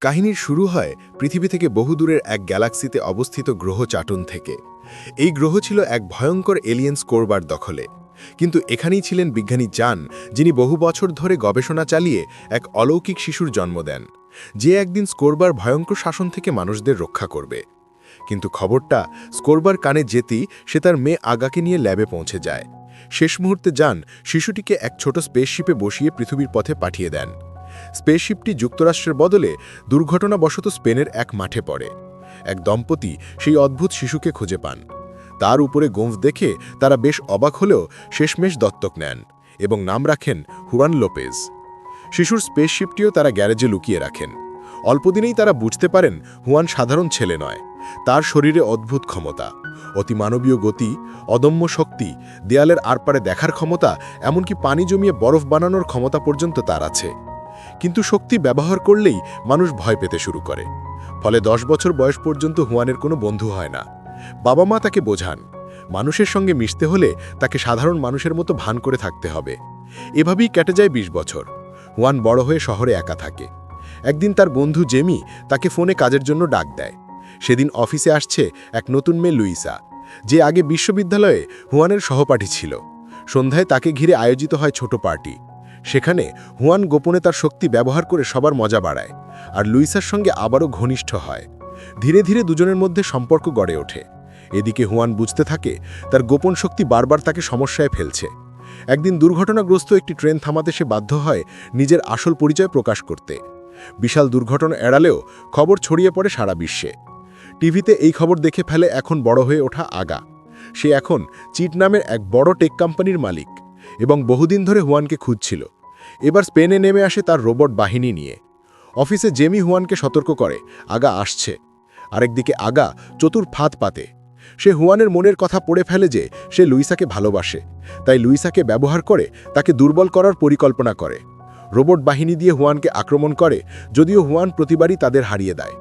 কাহিনীর শুরু হয় পৃথিবী থেকে বহুদূরের এক গ্যালাক্সিতে অবস্থিত গ্রহ চাটন থেকে। এই গ্রহ ছিল এক ভয়ঙ্কর এলিয়েন্স করবার দখলে। কিন্তু এখানেই ছিলেন বিজ্ঞানী জান, যিনি বহু বছর ধরে গবেষণা চালিয়ে এক অলৌকিক শিশুর জন্ম দেন, যে একদিন স্কোরবার ভয়ঙ্কর শাসন থেকে মানুষদের রক্ষা করবে। কিন্তু খবরটা, স্কোরবার কানে যেতেই সে তার মেয়ে আগাকে নিয়ে ল্যাবে পৌঁছে যায়। শেষ মুহূর্তে যান শিশুটিকে এক ছোট স্পেসশিপে বসিয়ে পৃথিবীর পথে পাঠিয়ে দেন। স্পেসশিপটি যুক্তরাষ্ট্রের বদলে দুর্ঘটনাবশত স্পেনের এক মাঠে পড়ে। এক দম্পতি সেই অদ্ভুত শিশুকে খুঁজে পান। তার উপরে গোঁফ দেখে তারা বেশ অবাক হলেও শেষমেশ দত্তক নেন এবং নাম রাখেন হুয়ান লোপেজ। শিশুর স্পেসশিপটিও তারা গ্যারেজে লুকিয়ে রাখেন। অল্পদিনেই তারা বুঝতে পারেন হুয়ান সাধারণ ছেলে নয়। তার শরীরে অদ্ভুত ক্ষমতা, অতিমানবীয় গতি, অদম্য শক্তি, দেয়ালের আরপারে দেখার ক্ষমতা, এমনকি পানি জমিয়ে বরফ বানানোর ক্ষমতা পর্যন্ত তার আছে। কিন্তু শক্তি ব্যবহার করলেই মানুষ ভয় পেতে শুরু করে। ফলে দশ বছর বয়স পর্যন্ত হুয়ানের কোনো বন্ধু হয় না। বাবা মা তাকে বোঝান, মানুষের সঙ্গে মিশতে হলে তাকে সাধারণ মানুষের মতো ভান করে থাকতে হবে। এভাবেই কেটে যায় ২০ বছর। হুয়ান বড় হয়ে শহরে একা থাকে। একদিন তার বন্ধু জেমি তাকে ফোনে কাজের জন্য ডাক দেয়। সেদিন অফিসে আসছে এক নতুন মেয়ে লুইসা। যে আগে বিশ্ববিদ্যালয়ে হুয়ানের সহপাঠী ছিল। সন্ধ্যায় তাকে ঘিরে আয়োজিত হয় ছোট পার্টি। সেখানে হুয়ান গোপনে তার শক্তি ব্যবহার করে সবার মজা বাড়ায়, আর লুইসার সঙ্গে আবারও ঘনিষ্ঠ হয়। ধীরে ধীরে দুজনের মধ্যে সম্পর্ক গড়ে ওঠে। এদিকে হুয়ান বুঝতে থাকে, তার গোপন শক্তি বারবার তাকে সমস্যায় ফেলছে। একদিন দুর্ঘটনাগ্রস্ত একটি ট্রেন থামাতে সে বাধ্য হয় নিজের আসল পরিচয় প্রকাশ করতে। বিশাল দুর্ঘটনা এড়ালেও খবর ছড়িয়ে পড়ে সারা বিশ্বে। টিভিতে এই খবর দেখে ফেলে এখন বড় হয়ে ওঠা আগা। সে এখন চিট নামের এক বড় টেক কোম্পানির মালিক এবং বহুদিন ধরে হুয়ানকে খুঁজছিল। এবার স্পেনে নেমে আসে তার রোবট বাহিনী নিয়ে। অফিসে জেমি হুয়ানকে সতর্ক করে, আগা আসছে। আরেকদিকে আগা চতুর ফাঁদ পাতে। সে হুয়ানের মনের কথা পড়ে ফেলে যে সে লুইসাকে ভালোবাসে। তাই লুইসাকে ব্যবহার করে তাকে দুর্বল করার পরিকল্পনা করে। রোবট বাহিনী দিয়ে হুয়ানকে আক্রমণ করে, যদিও হুয়ান প্রতিবারই তাদের হারিয়ে দেয়।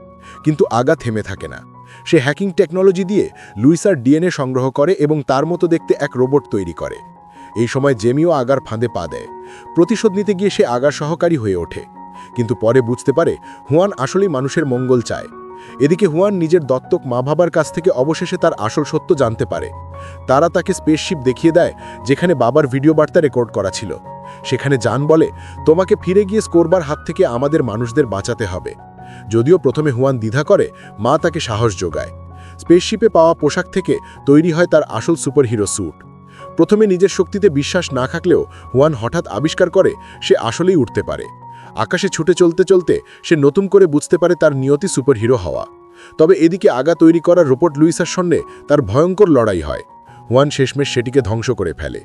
কিন্তু আগা থেমে থাকে না। সে হ্যাকিং টেকনোলজি দিয়ে লুইসার ডিএনএ সংগ্রহ করে এবং তার মতো দেখতে এক রোবট তৈরি করে। এই সময় জেমিও আগার ফাঁদে পা দেয়। প্রতিশোধ নিতে গিয়ে সে আগার সহকারী হয়ে ওঠে। কিন্তু পরে বুঝতে পারে হুয়ান আসলেই মানুষের মঙ্গল চায়। এদিকে হুয়ান নিজের দত্তক মা বাবার কাছ থেকে অবশেষে তার আসল সত্য জানতে পারে। তারা তাকে স্পেসশিপ দেখিয়ে দেয়, যেখানে বাবার ভিডিও বার্তা রেকর্ড করা ছিল। সেখানে জান বলে, তোমাকে ফিরে গিয়ে স্কোরবার হাত থেকে আমাদের মানুষদের বাঁচাতে হবে। যদিও প্রথমে হুয়ান দ্বিধা করে, মা তাকে সাহস যোগায়। স্পেসশিপে পাওয়া পোশাক থেকে তৈরি হয় তার আসল সুপারহিরো স্যুট প্রথমে নিজের শক্তিতে বিশ্বাস না থাকলেও হুয়ান হঠাৎ আবিষ্কার করে সে আসলেই উঠতে পারে। আকাশে ছুটে চলতে চলতে সে নতুন করে বুঝতে পারে তার নিয়তি সুপারহিরো হওয়া। তবে এদিকে আগা তৈরি করা রোপট লুইসার সঙ্গে তার ভয়ঙ্কর লড়াই হয়। হুয়ান শেষমেশ সেটিকে ধ্বংস করে ফেলে।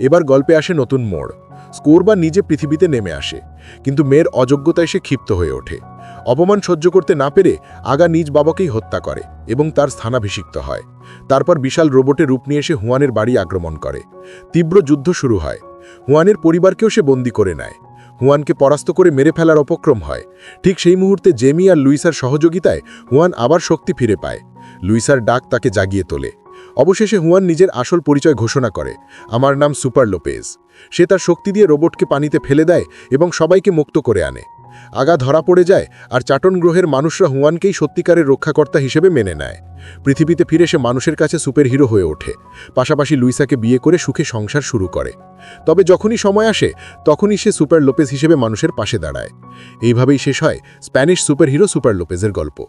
এবার গল্পে আসে নতুন মোড়। স্কোরবা নিজে পৃথিবীতে নেমে আসে, কিন্তু মেয়ের অযোগ্যতায় সে ক্ষিপ্ত হয়ে ওঠে। অপমান সহ্য করতে না পেরে আগা নিজ বাবাকেই হত্যা করে এবং তার স্থানাভিষিক্ত হয়। তারপর বিশাল রোবটে রূপ নিয়ে এসে হুয়ানের বাড়ি আক্রমণ করে। তীব্র যুদ্ধ শুরু হয়। হুয়ানের পরিবারকেও সে বন্দি করে নেয়। হুয়ানকে পরাস্ত করে মেরে ফেলার অপক্রম হয়। ঠিক সেই মুহূর্তে জেমি আর লুইসার সহযোগিতায় হুয়ান আবার শক্তি ফিরে পায়। লুইসার ডাক তাকে জাগিয়ে তোলে। অবশেষে হুয়ান নিজের আসল পরিচয় ঘোষণা করে। আমার নাম সুপার লোপেজ। সে তার শক্তি দিয়ে রোবটকে পানিতে ফেলে দেয় এবং সবাইকে মুক্ত করে আনে। আগা ধরা পড়ে যায় আর চাটন গ্রহের মানুষরা হুয়ানকেই সত্যিকারের রক্ষাকর্তা হিসেবে মেনে নেয়। পৃথিবীতে ফিরে সে মানুষের কাছে সুপার হিরো হয়ে ওঠে। পাশাপাশি লুইসাকে বিয়ে করে সুখে সংসার শুরু করে। তবে যখনই সময় আসে, তখনই সে সুপার লোপেজ হিসেবে মানুষের পাশে দাঁড়ায়। এইভাবেই শেষ হয় স্প্যানিশ সুপার হিরো সুপার লোপেজের গল্প।